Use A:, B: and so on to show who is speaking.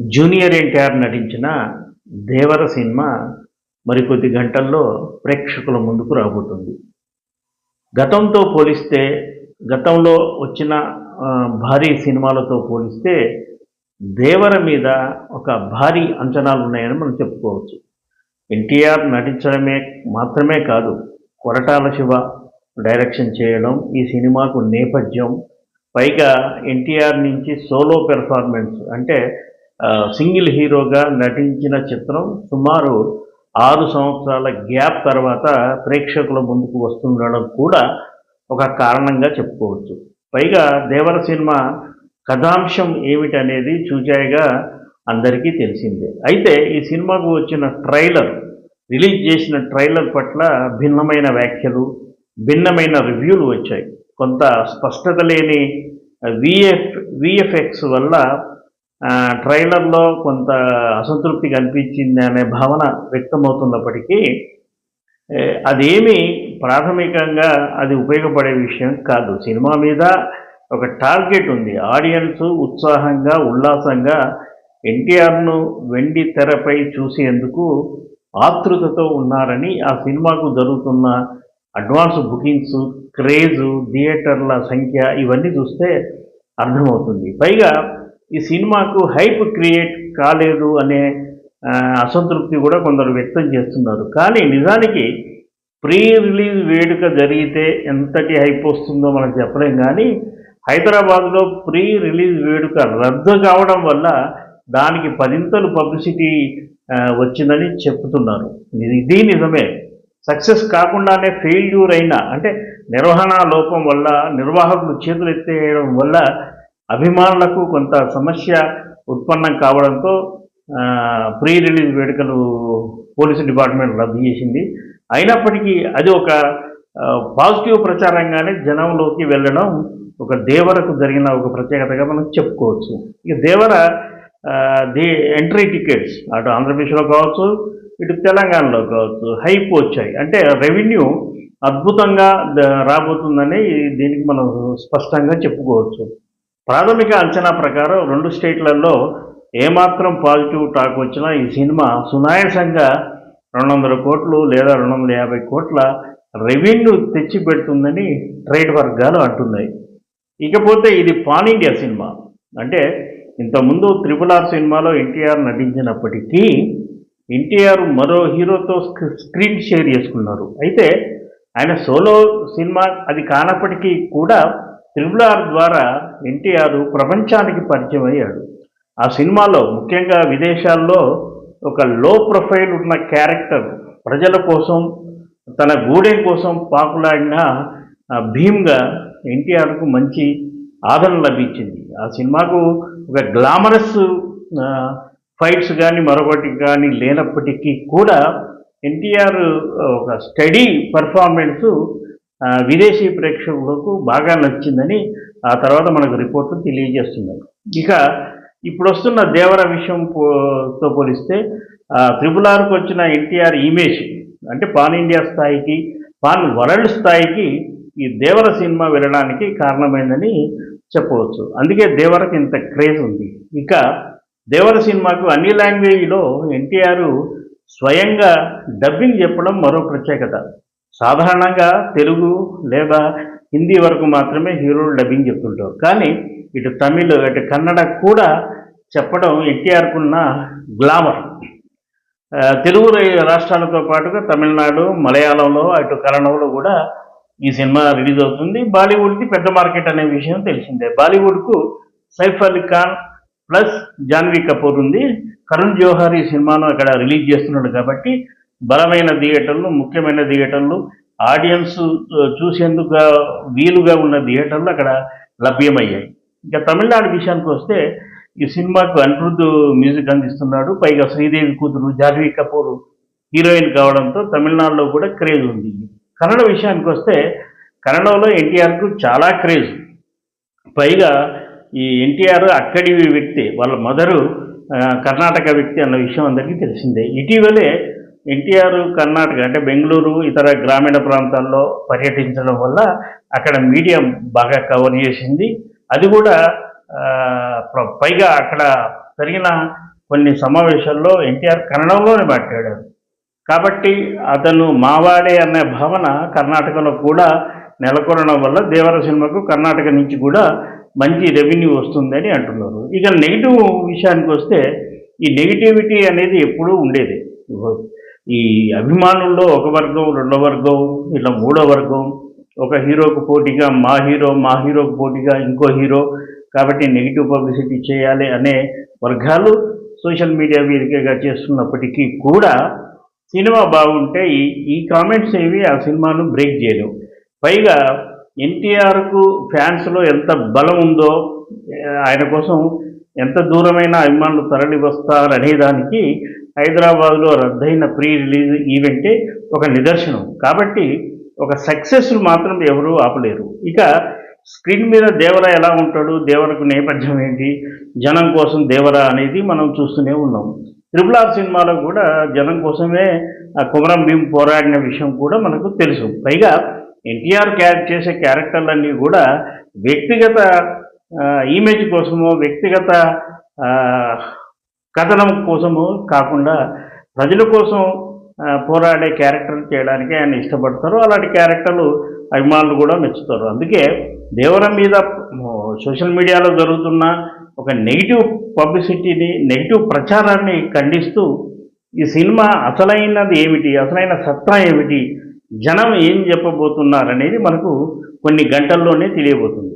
A: Junior NTR నటించిన దేవర cinema మరికొద్ది గంటల్లో ప్రేక్షకుల ముందుకు రాబోతుంది. గతంతో పోలిస్తే గతంలో వచ్చిన భారీ సినిమాలతో పోలిస్తే దేవర మీద ఒక భారీ అంచనాలు ఉన్నాయని మనం చెప్పుకోవచ్చు. ఎన్టీఆర్ నటించడమే మాత్రమే కాదు కొరటాల శివ డైరెక్షన్ చేయడం ఈ సినిమాకు నేపథ్యం పైగా ఎన్టీఆర్ నుంచి సోలో పెర్ఫార్మెన్స్ అంటే సింగిల్ హీరోగా నటించిన చిత్రం సుమారు ఆరు సంవత్సరాల గ్యాప్ తర్వాత ప్రేక్షకుల ముందుకు వస్తుండడం కూడా ఒక కారణంగా చెప్పుకోవచ్చు. పైగా దేవర సినిమా కథాంశం ఏమిటనేది చూచాయిగా అందరికీ తెలిసిందే. అయితే ఈ సినిమాకు వచ్చిన ట్రైలర్ రిలీజ్ చేసిన ట్రైలర్ పట్ల భిన్నమైన వ్యాఖ్యలు భిన్నమైన రివ్యూలు వచ్చాయి. కొంత స్పష్టత లేని విఎఫ్ విఎఫ్ఎక్స్ వల్ల ట్రైలర్లో కొంత అసంతృప్తి కనిపించింది అనే భావన వ్యక్తమవుతున్నప్పటికీ అదేమి ప్రాథమికంగా అది ఉపయోగపడే విషయం కాదు. సినిమా మీద ఒక టార్గెట్ ఉంది. ఆడియన్స్ ఉత్సాహంగా ఉల్లాసంగా ఎన్టీఆర్ను వెండి తెరపై చూసేందుకు ఆతృతతో ఉన్నారని ఆ సినిమాకు జరుగుతున్న అడ్వాన్స్ బుకింగ్స్ క్రేజు థియేటర్ల సంఖ్య ఇవన్నీ చూస్తే అర్థమవుతుంది. పైగా ఈ సినిమాకు హైప్ క్రియేట్ కాలేదు అనే అసంతృప్తి కూడా కొందరు వ్యక్తం చేస్తున్నారు. కానీ నిజానికి ప్రీ రిలీజ్ వేడుక జరిగితే ఎంతటి హైప్ వస్తుందో మనం చెప్పలేం కానీ హైదరాబాద్లో ప్రీ రిలీజ్ వేడుక రద్దు కావడం వల్ల దానికి పదింతలు పబ్లిసిటీ వచ్చిందని చెప్తున్నారు. ఇది నిజమే. సక్సెస్ కాకుండానే ఫెయిల్యూర్ అయిన అంటే నిర్వహణ లోపం వల్ల నిర్వాహకులు చేతులు ఎత్తేయడం వల్ల అభిమానులకు కొంత సమస్య ఉత్పన్నం కావడంతో ప్రీ రిలీజ్ వేడుకలు పోలీసు డిపార్ట్మెంట్ రద్దు చేసింది. అయినప్పటికీ అది ఒక పాజిటివ్ ప్రచారంగానే జనంలోకి వెళ్ళడం ఒక దేవరకు జరిగిన ఒక ప్రత్యేకతగా మనం చెప్పుకోవచ్చు. ఇక దేవర దే ది ఎంట్రీ టికెట్స్ అటు ఆంధ్రప్రదేశ్లో కావచ్చు ఇటు తెలంగాణలో కావచ్చు హైప్ వచ్చాయి. అంటే రెవెన్యూ అద్భుతంగా రాబోతుందని దీనికి మనం స్పష్టంగా చెప్పుకోవచ్చు. ప్రాథమిక అంచనా ప్రకారం రెండు స్టేట్లలో ఏమాత్రం పాజిటివ్ టాక్ వచ్చినా ఈ సినిమా సునాయాసంగా రెండు వందల కోట్లు లేదా రెండు వందల యాభై కోట్ల రెవెన్యూ తెచ్చి పెడుతుందని ట్రేడ్ వర్గాలు అంటున్నాయి. ఇకపోతే ఇది పాన్ ఇండియా సినిమా. అంటే ఇంతకుముందు త్రిపుల్ ఆర్ సినిమాలో ఎన్టీఆర్ నటించినప్పటికీ ఎన్టీఆర్ మరో హీరోతో స్క్రీన్ షేర్ చేసుకున్నారు. అయితే ఆయన సోలో సినిమా అది కానప్పటికీ కూడా త్రిబుల్ ఆర్ ద్వారా ఎన్టీఆర్ ప్రపంచానికి పరిచయం అయ్యాడు ఆ సినిమాలో ముఖ్యంగా విదేశాల్లో ఒక లో ప్రొఫైల్ ఉన్న క్యారెక్టర్ ప్రజల కోసం తన గూడెం కోసం పాకులాడిన భీమ్గా ఎన్టీఆర్కు మంచి ఆదరణ లభించింది. ఆ సినిమాకు ఒక గ్లామరస్ ఫైట్స్ కానీ మరొకటి కానీ లేనప్పటికీ కూడా ఎన్టీఆర్ ఒక స్టడీ పర్ఫార్మెన్సు విదేశీ ప్రేక్షకులకు బాగా నచ్చిందని ఆ తర్వాత మనకు రిపోర్ట్లు తెలియజేస్తున్నాయి ఇక ఇప్పుడు వస్తున్న దేవర విషయం తో పోలిస్తే త్రిపుల్ ఆర్కు వచ్చిన ఎన్టీఆర్ ఇమేజ్ అంటే పాన్ ఇండియా స్థాయికి పాన్ వరల్డ్ స్థాయికి ఈ దేవర సినిమా వెళ్ళడానికి కారణమైందని చెప్పవచ్చు. అందుకే దేవరకు ఇంత క్రేజ్ ఉంది. ఇక దేవర సినిమాకు అన్ని లాంగ్వేజ్లో ఎన్టీఆర్ స్వయంగా డబ్బింగ్ చెప్పడం మరో ప్రత్యేకత. సాధారణంగా తెలుగు లేదా హిందీ వరకు మాత్రమే హీరోలు డబ్బింగ్ చెప్తుంటారు. కానీ ఇటు తమిళ్ అటు కన్నడ కూడా చెప్పడం ఎన్టీఆర్కున్న గ్లామర్. తెలుగు రాష్ట్రాలతో పాటుగా తమిళనాడు మలయాళంలో అటు కన్నడంలో కూడా ఈ సినిమా రిలీజ్ అవుతుంది. బాలీవుడ్కి పెద్ద మార్కెట్ అనే విషయం తెలిసిందే. బాలీవుడ్కు సైఫ్ అలీ ఖాన్ ప్లస్ జాన్వీ కపూర్ ఉంది. కరుణ్ జోహార్ ఈ సినిమాను అక్కడ రిలీజ్ చేస్తున్నాడు కాబట్టి బలమైన థియేటర్లు ముఖ్యమైన థియేటర్లు ఆడియన్స్ చూసేందుకు వీలుగా ఉన్న థియేటర్లు అక్కడ లభ్యమయ్యాయి. ఇంకా తమిళనాడు విషయానికి వస్తే ఈ సినిమాకు అనిరుద్ధ్ మ్యూజిక్ అందిస్తున్నాడు. పైగా శ్రీదేవి కూతురు జాహ్నవి కపూర్ హీరోయిన్ కావడంతో తమిళనాడులో కూడా క్రేజ్ ఉంది. కన్నడ విషయానికి వస్తే కన్నడలో ఎన్టీఆర్కు చాలా క్రేజ్. పైగా ఈ ఎన్టీఆర్ అక్కడి వ్యక్తి వాళ్ళ మదరు కర్ణాటక వ్యక్తి అన్న విషయం అందరికీ తెలిసిందే. ఇటీవలే ఎన్టీఆర్ కర్ణాటక అంటే బెంగళూరు ఇతర గ్రామీణ ప్రాంతాల్లో పర్యటించడం వల్ల అక్కడ మీడియా బాగా కవర్ చేసింది. అది కూడా ప్ర- పైగా అక్కడ జరిగిన కొన్ని సమావేశాల్లో ఎన్టీఆర్ కన్నడంలోనే మాట్లాడారు. కాబట్టి అతను మావాడే అనే భావన కర్ణాటకలో కూడా నెలకొనడం వల్ల దేవర సినిమాకు కర్ణాటక నుంచి కూడా మంచి రెవెన్యూ వస్తుందని అంటున్నారు. ఇక నెగిటివ్ విషయానికి వస్తే ఈ నెగిటివిటీ అనేది ఎప్పుడూ ఉండేది. ఈ అభిమానుల్లో ఒక వర్గం రెండో వర్గం ఇలా మూడో వర్గం ఒక హీరోకు పోటీగా మా హీరో మా హీరోకు పోటీగా ఇంకో హీరో కాబట్టి నెగిటివ్ పబ్లిసిటీ చేయాలి అనే వర్గాలు సోషల్ మీడియా వేదికగా చేస్తున్నప్పటికీ కూడా సినిమా బాగుంటే ఈ ఈ కామెంట్స్ ఏవి ఆ సినిమాను బ్రేక్ చేయలేవు. పైగా ఎన్టీఆర్కు ఫ్యాన్స్లో ఎంత బలం ఉందో ఆయన కోసం ఎంత దూరమైన అభిమానులు తరలి వస్తారనేదానికి హైదరాబాద్లో రద్దయిన ప్రీ రిలీజ్ ఈవెంటే ఒక నిదర్శనం. కాబట్టి ఒక సక్సెస్ మాత్రం ఎవరూ ఆపలేరు. ఇక స్క్రీన్ మీద దేవర ఎలా ఉంటాడు దేవరకు నేపథ్యం ఏంటి జనం కోసం దేవర అనేది మనం చూస్తూనే ఉన్నాం. త్రిపుల్ ఆర్ సినిమాలో కూడా జనం కోసమే ఆ కుమరం భీం పోరాడిన విషయం కూడా మనకు తెలుసు. పైగా ఎన్టీఆర్ క్యారెక్ట్ చేసే క్యారెక్టర్లన్నీ కూడా వ్యక్తిగత ఇమేజ్ కోసమో వ్యక్తిగత కథనం కోసము కాకుండా ప్రజల కోసం పోరాడే క్యారెక్టర్ చేయడానికి ఆయన ఇష్టపడతారు. అలాంటి క్యారెక్టర్లు అభిమానులు కూడా మెచ్చుతారు. అందుకే దేవరం మీద సోషల్ మీడియాలో జరుగుతున్న ఒక నెగిటివ్ పబ్లిసిటీని నెగిటివ్ ప్రచారాన్ని ఖండిస్తూ ఈ సినిమా అసలైనది ఏమిటి అసలైన సత్తా ఏమిటి జనం ఏం చెప్పబోతున్నారనేది మనకు కొన్ని గంటల్లోనే తెలియబోతుంది.